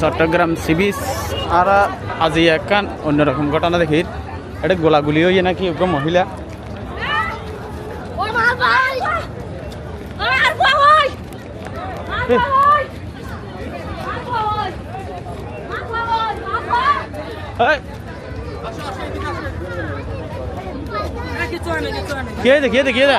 চট্টগ্রাম সিবিস আর আজি একখান অন্যরকম ঘটনা দেখি। এটা গোলাগুলি হইয়ে নাকি একদম মহিলা। কে দে কে দে দে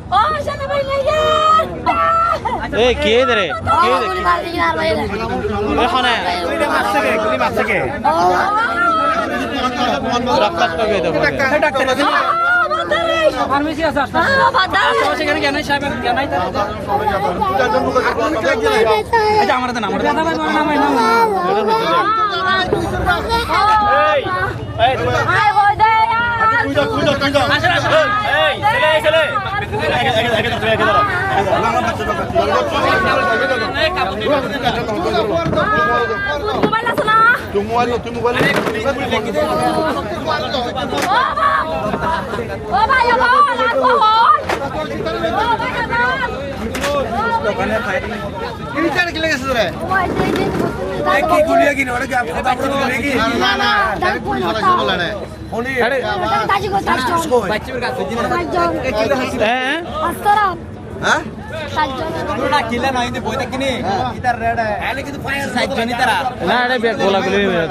এ কে রে কে দে এখানে গুলিটা মারছে কে গুলি মারছে কে রক্তাক্ত হয়ে দেবো ফার্মেসি আছে সেখানে জ্ঞান নাই সাহেব জ্ঞান নাই আচ্ছা আমার দেন আমার আছে না তুই মোবাইল তুই মোবাইল ও ভাই ও ভাই ও ভাই কি গুলিয়া কিনে ওটা কি আপনি তারপরে গুলি কি না না আরে হ্যাঁ হ্যাঁ? না এটা গোলাগুলি হয়ে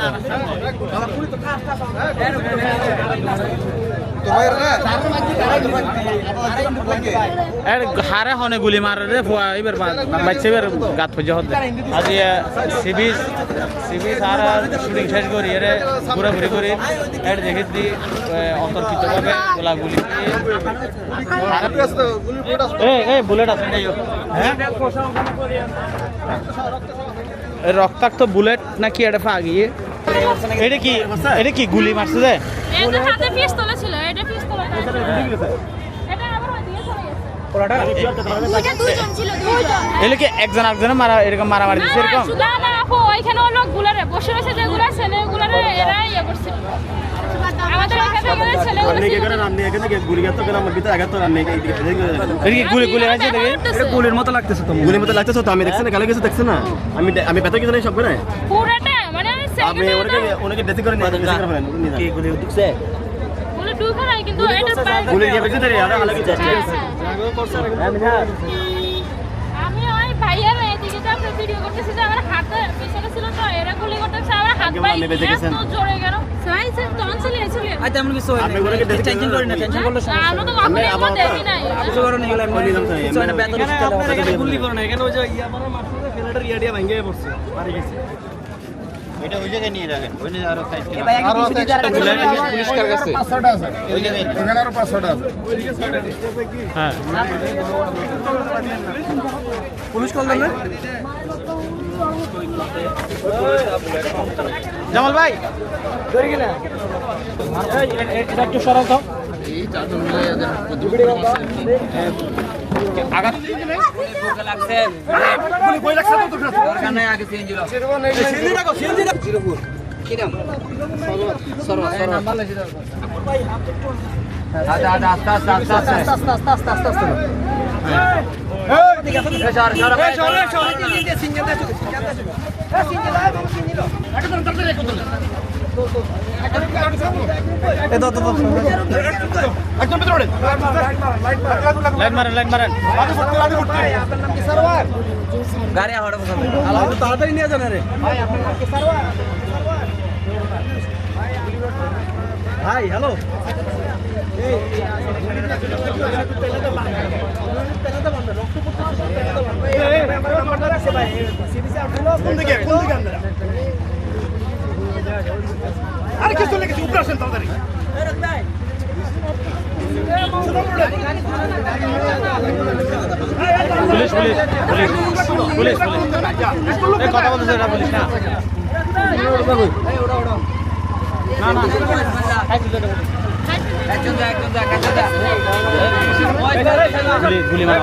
হারে হনে গুলি মারে ফুয়া বাচ্চা এবার গাত পর্যন্ত হতে। আজি সিবিস সিবিস আর শুটিং শেষ করি, এর ঘুরে ঘুরে করি। এর দেখে দি, এ এ বুলেট আছে হ্যাঁ? রক্তাক্ত বুলেট নাকি এটা পা গিয়ে এটা কি এটা কি গুলি মারছে যে? এটা হাতে পিস্তল ছিল এটা পিস্তল এটা আবার ওইদিকে চলে গেছে। দুইটা দুইজন ছিল দুইজন। এলে কি একজন একজনে মারা এরকম মারামারি দিচ্ছে এরকম না না আপু ওইখানে ওই লোকগুলারে বসে রয়েছে যেগুলো ছেলেগুলারে এরা ইয়ে করছিল আমাদের এখানে থেকে ছেলেগুলো এটা কি গুলি গুলি আছে দেখি গুলির মতো লাগতেছে তো গুলির মতো লাগতেছে তো আমি দেখছি না কালে কিছু দেখছি না। আমি আমি ব্যথা কিছু নেই সব করে? পুরোটা আমি ওনাকে ওনাকে ড্রেসিং করে নিয়ে ড্রেসিং করে ফেলেন কি গুলি ঢুকছে গুলো ঢুকে নাই কিন্তু এটা পায়ে- গুলি দিয়ে বেঁচে দেরি আর আলাদা কিছু হ্যাঁ, হ্যাঁ। আমি ওই ভাইয়ার এদিকে তো আমরা ভিডিও করতেছি যে আমার হাতে পিছনে ছিল তো এরা গুলি করতেছে আমার হাত আপনি গেছেন। এত জোরে গেল সাই সে এসেছিল আচ্ছা এমন কিছু আপনি ওনাকে টেনশন করি না টেনশন করলে আমি তো কখনো এমন দেখি নাই কিছু করো এগুলো ওই নিলাম তো, বেতন এখানে এখানে গুলি করো এখানে ওই যে ইয়া মানে মারছে ফেলাটার ইয়া দিয়ে পড়ছে মারি গেছে এটা ওই জায়গায় নিয়ে রাখেন ওই জায়গায় আরও সাইড ভাই একটু পিছু দিতে আর পুলিশকার কাছে ওই জায়গায় এখানে আরও পাঁচশোটা আছে। হ্যাঁ পুলিশ কল দেন জামাল ভাই। একটু সরাও তো। আঘাত একদম ভিতরে লাইন মারেন লাইন মারেন গাড়ি আওয়াটা পছন্দ তাড়াতাড়ি নিয়ে যান রে ভাই হ্যালো কোন দিকে কোন দিকে আরে কিছু লেগেছে উপরে আসেন তাড়াতাড়ি police police police police police কথা বলতেছে এটা পুলিশ না না